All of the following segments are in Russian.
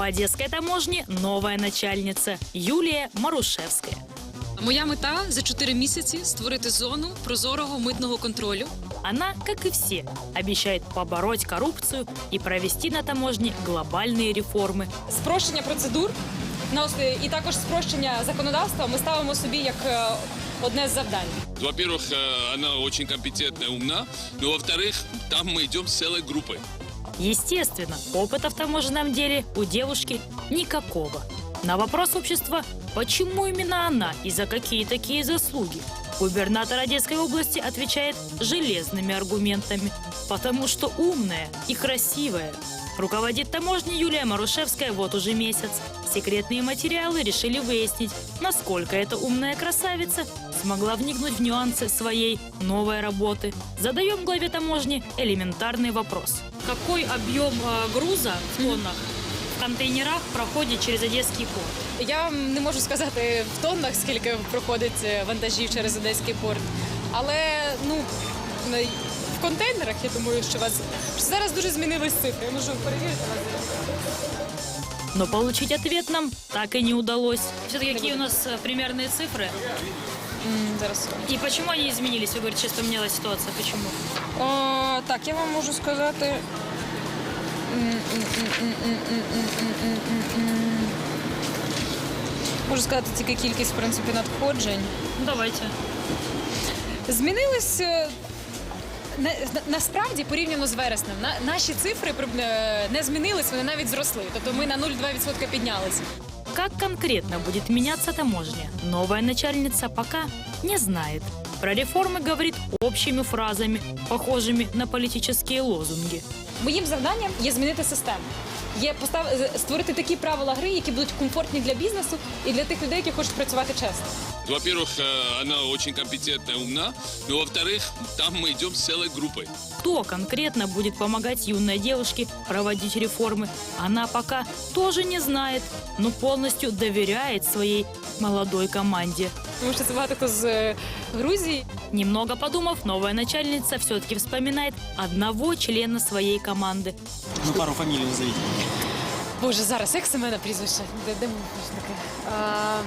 У одесской таможни новая начальница Юлия Марушевская. Моя мета за 4 місяці створити зону прозорого митного контролю. Она, как и все, обещает побороть коррупцию и провести на таможне глобальные реформы. спрощення процедур на ос- і також спрощення законодавства ми ставимо собі як е, одне з завдань. Во-первых, э, она очень компетентная, умна. Но во-вторых, там мы идем с целой группой. Естественно, опыта в таможенном деле у девушки никакого. На вопрос общества, почему именно она и за какие такие заслуги, губернатор Одесской области отвечает железными аргументами. Потому что умная и красивая. Руководит таможней Юлия Марушевская вот уже месяц. Секретные материалы решили выяснить, насколько эта умная красавица смогла вникнуть в нюансы своей новой работы. Задаем главе таможни элементарный вопрос. Какой объем э, груза в тоннах в контейнерах проходит через Одесский порт? Я не можу сказати в тоннах, скільки проходить е, вантажів через Одеський порт, але ну в контейнерах я думаю, що вас що зараз дуже змінились цифри. Я можу перевірити вас. Но получить ответ нам так и не удалось. Все-таки какие у нас э, примерные цифры? М, Зараз. И почему они изменились? Вы говорите, что поменялась ситуация. Почему? О, так, я вам можу сказати. Можу сказати тільки кількість в принципі надходжень. Ну, давайте. Змінились е, на, на- насправді порівняно з вереснем. На, наші цифри е, не змінились, вони навіть зросли. Тобто ми на 0,2% піднялися. Как конкретно будет меняться таможня, новая начальница пока не знает. Про реформы говорит общими фразами, похожими на политические лозунги. Моїм завданням є змінити систему. Є постав створити такі правила гри, які будуть комфортні для бізнесу і для тих людей, які хочуть працювати чесно. Во-первых, э, она очень компетентная, умна. Но во-вторых, там мы идем с целой группой. Кто конкретно будет помогать юной девушке проводить реформы, она пока тоже не знает, но полностью доверяет своей молодой команде. Тому що це багато хто з е, Грузії. Немного подумав, новая начальница все-таки вспоминает одного члена своей команды. Ну, пару фамилий назовите. Боже, зараз як Семена прізвище? Де, де м- що таке? А...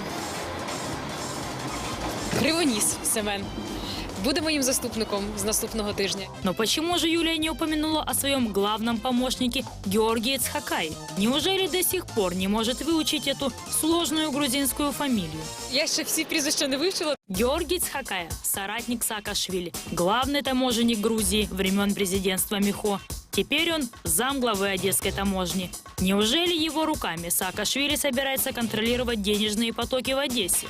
Кривоніс Семен. Буде моїм заступником з наступного тижня. Но почему же Юлия не упомянула о своем главном помощнике Георгии Цхакай? Неужели до сих пор не может выучить эту сложную грузинскую фамилию? Я ще всі прізвища не вивчила. Георгий Цхакая, соратник Саакашвили, главный таможенник Грузии времен президентства Михо. Теперь он замглавы Одесской таможни. Неужели его руками Саакашвили собирается контролировать денежные потоки в Одессе?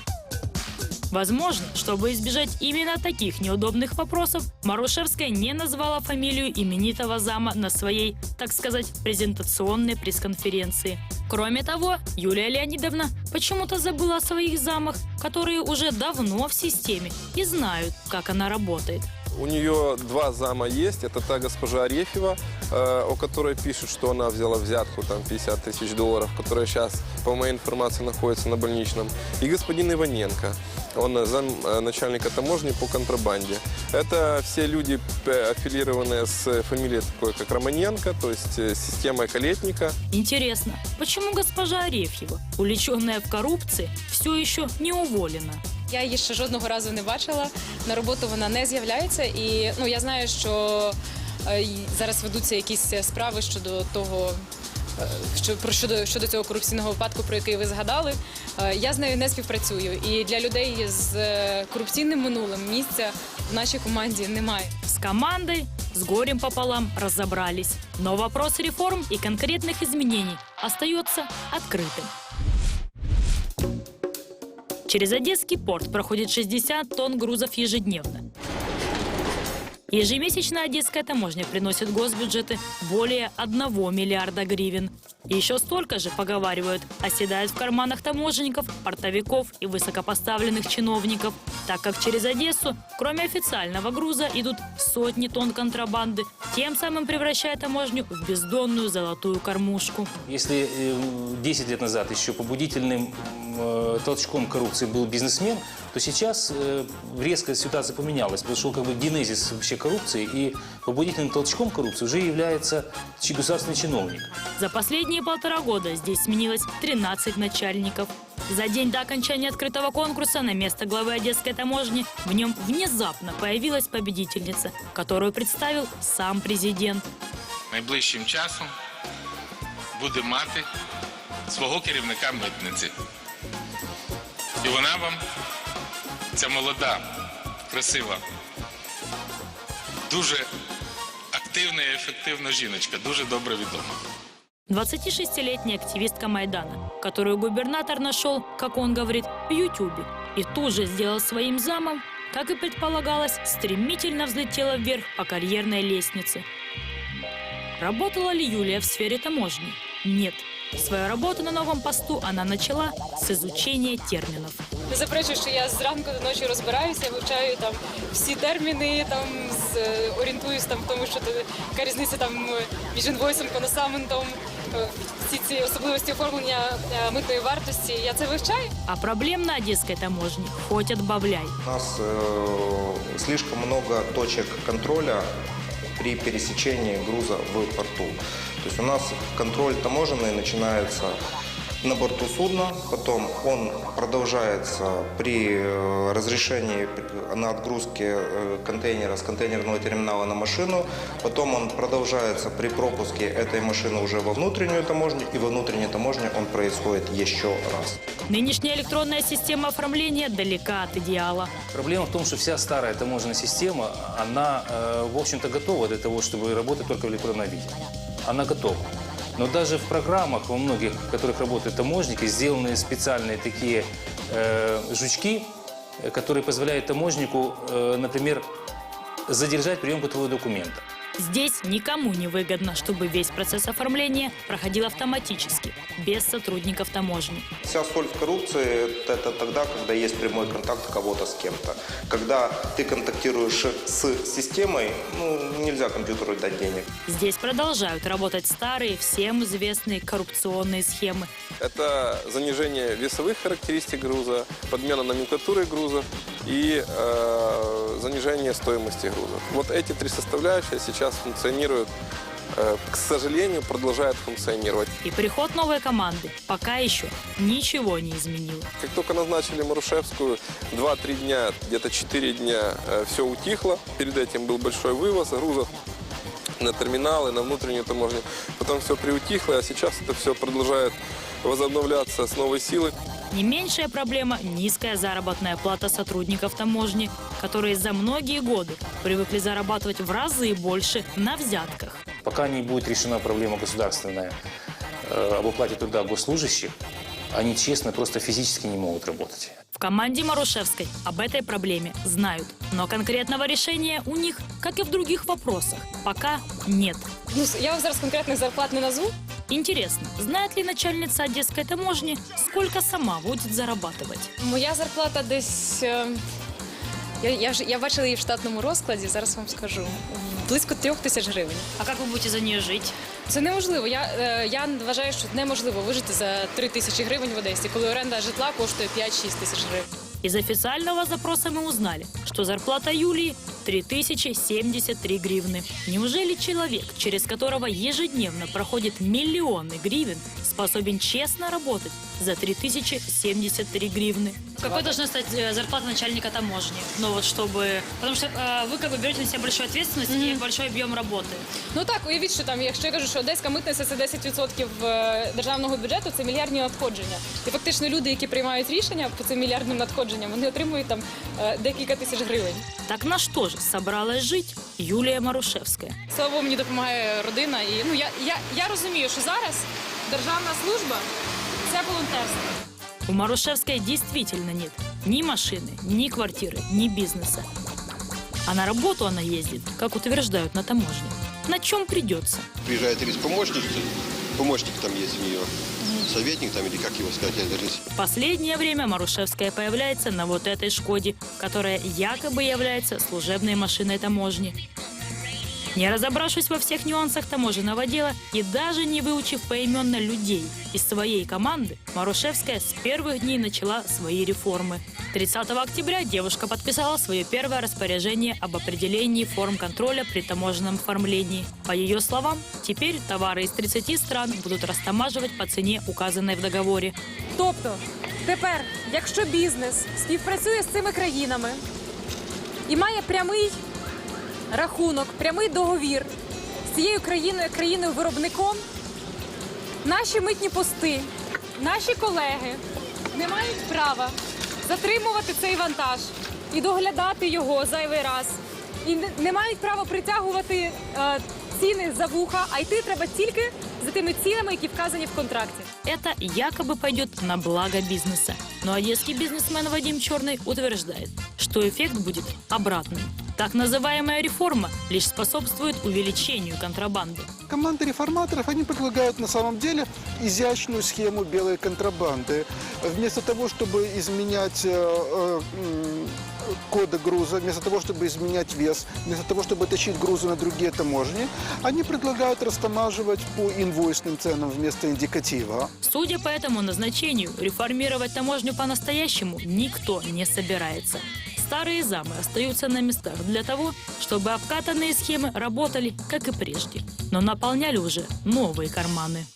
Возможно, чтобы избежать именно таких неудобных вопросов, Марушевская не назвала фамилию именитого зама на своей, так сказать, презентационной пресс-конференции. Кроме того, Юлия Леонидовна почему-то забыла о своих замах, которые уже давно в системе и знают, как она работает. У нее два зама есть. Это та госпожа Арефьева, э, о которой пишут, что она взяла взятку там 50 тысяч долларов, которая сейчас, по моей информации, находится на больничном. И господин Иваненко. Он э, зам э, начальника таможни по контрабанде. Это все люди, э, аффилированные с фамилией такой, как Романенко, то есть э, системой Калетника. Интересно, почему госпожа Арефьева, увлеченная в коррупции, все еще не уволена? Я її ще жодного разу не бачила. На роботу вона не з'являється. І ну я знаю, що е, й зараз ведуться якісь справи щодо того. е, Що про щодо щодо цього корупційного випадку, про який ви згадали, Е, я з нею не співпрацюю. І для людей з е, корупційним минулим місця в нашій команді немає. С командой с горем пополам разобрались. Но вопрос реформ и конкретных изменений остается открытым. Через Одесский порт проходит 60 тонн грузов ежедневно. Ежемесячно Одесская таможня приносит госбюджеты более 1 миллиарда гривен. Еще столько же, поговаривают, оседает в карманах таможенников, портовиков и высокопоставленных чиновников, так как через Одессу, кроме официального груза, идут сотни тонн контрабанды, тем самым превращая таможню в бездонную золотую кормушку. Если э, 10 лет назад еще побудительным э, толчком коррупции был бизнесмен, то сейчас э, резко ситуация поменялась. Произошел как бы генезис вообще вообще коррупции, и побудительным толчком коррупции уже является чи- государственный чиновник. За последние полтора года здесь сменилось 13 начальников. За день до окончания открытого конкурса на место главы Одесской таможни в нем внезапно появилась победительница, которую представил сам президент. найближчим часом буде мати свого керівника митниці. І вона вам, ця молода, красива, дуже активна і ефективна жіночка, дуже добре відома. 26-летняя активистка Майдана, которую губернатор нашел, как он говорит, в Ютубе. И тут же сделал своим замом, как и предполагалось, стремительно взлетела вверх по карьерной лестнице. Работала ли Юлия в сфере таможни? Нет. Свою работу на новом посту она начала с изучения терминов. Не заперечую, що я зранку до ночі розбираюся, вивчаю там всі терміни, там з, е, орієнтуюсь там в тому, що ти- яка різниця там е, між інвойсом, коносаментом, е, всі ці особливості оформлення е, митної вартості. Я це вивчаю. А проблем на одесской таможне хоть отбавляй. У нас э, слишком много точек контроля при пересечении груза в порту. То есть у нас контроль таможенный начинается на борту судна, потом он продолжается при э, разрешении на отгрузке э, контейнера с контейнерного терминала на машину, потом он продолжается при пропуске этой машины уже во внутреннюю таможню, и во внутренней таможне он происходит еще раз. Нынешняя электронная система оформления далека от идеала. Проблема в том, что вся старая таможенная система, она, э, в общем-то, готова для того, чтобы работать только в электронном виде. Она готова. Но даже в программах, во многих, в которых работают таможники, сделаны специальные такие э, жучки, э, которые позволяют таможнику, э, например, задержать приемку твоего документа. Здесь никому не выгодно, чтобы весь процесс оформления проходил автоматически, без сотрудников таможни. Вся соль в коррупции – это тогда, когда есть прямой контакт кого-то с кем-то. Когда ты контактируешь с системой, ну, нельзя компьютеру дать денег. Здесь продолжают работать старые, всем известные коррупционные схемы. Это занижение весовых характеристик груза, подмена номенклатуры грузов и э, занижение стоимости грузов. Вот эти три составляющие сейчас функционируют, э, к сожалению, продолжают функционировать. И приход новой команды пока еще ничего не изменил. Как только назначили Марушевскую, 2-3 дня, где-то 4 дня все утихло. Перед этим был большой вывоз грузов на терминалы, на внутреннюю таможню. Потом все приутихло, а сейчас это все продолжает возобновляться с новой силой. Не меньшая проблема – низкая заработная плата сотрудников таможни, которые за многие годы привыкли зарабатывать в разы больше на взятках. Пока не будет решена проблема государственная э, об оплате труда госслужащих, они честно просто физически не могут работать. В команде Марушевской об этой проблеме знают, но конкретного решения у них, как и в других вопросах, пока нет. Ну, я вам зараз конкретних зарплат не назву. Интересно, знает ли начальница одесской таможни, сколько сама будет зарабатывать? Моя зарплата десь. е, Я, я, ж- я бачила її в штатному розкладі, зараз вам скажу. Близько трьох тисяч гривень. А как вы будете за нее жить? Це неможливо. Я, е, я вважаю, що неможливо вижити за 3 тисячі гривень в Одесі, коли оренда житла коштує 5-6 тисяч гривень. Из официального запроса мы узнали, что зарплата Юлии 3073 гривны. Неужели человек, через которого ежедневно проходит миллионы гривен, способен честно работать за 3073 гривны? Какой должна стать э, зарплата начальника таможни? Ну вот чтобы... Потому что э, вы как бы берете на себя большую ответственность и большой объем работы. Ну так, уявіть, що там, якщо я кажу, що одеська митниця це 10% е, державного бюджету, це мільярдні надходження. І фактично люди, які приймають рішення по цим мільярдним надходженням, вони отримують там е, декілька тисяч гривень. Так на что же собралась жить Юлия Марушевская? Слава Богу, мені допомагає родина. І ну я, я, я розумію, що зараз державна служба це волонтерство. У Марушевской действительно нет ни машины, ни квартиры, ни бизнеса. А на работу она ездит, как утверждают на таможне. На чем придется? Приезжает или с помощницей, помощник там есть у нее, советник там или как его сказать, я даже В последнее время Марушевская появляется на вот этой «Шкоде», которая якобы является служебной машиной таможни Не разобравшись во всех нюансах таможенного дела и даже не выучив поименно людей из своей команды, Марушевская с первых дней начала свои реформы. 30 октября девушка подписала свое первое распоряжение об определении форм контроля при таможенном оформлении. По ее словам, теперь товары из 30 стран будут растамаживать по цене, указанной в договоре. Тобто, тепер, якщо бізнес співпрацює з цими країнами і має прямий рахунок, прямий договір з цією країною, країною виробником, наші митні пости, наші колеги не мають права затримувати цей вантаж і доглядати його зайвий раз. І не- не мають права притягувати е, ціни за вуха, а йти треба тільки за тими цінами, які вказані в контракті. Это якобы пойдет на благо бизнеса. Но одесский бизнесмен Вадим Черный утверждает, что эффект будет обратным. Так называемая реформа лишь способствует увеличению контрабанды. Команда реформаторов, они предлагают на самом деле изящную схему белой контрабанды. Вместо того, чтобы изменять э, э, м, коды груза, вместо того, чтобы изменять вес, вместо того, чтобы тащить грузы на другие таможни, они предлагают растамаживать по инвойсным ценам вместо индикатива. Судя по этому назначению, реформировать таможню по-настоящему никто не собирается. Старые замы остаются на местах для того, чтобы обкатанные схемы работали, как и прежде, но наполняли уже новые карманы.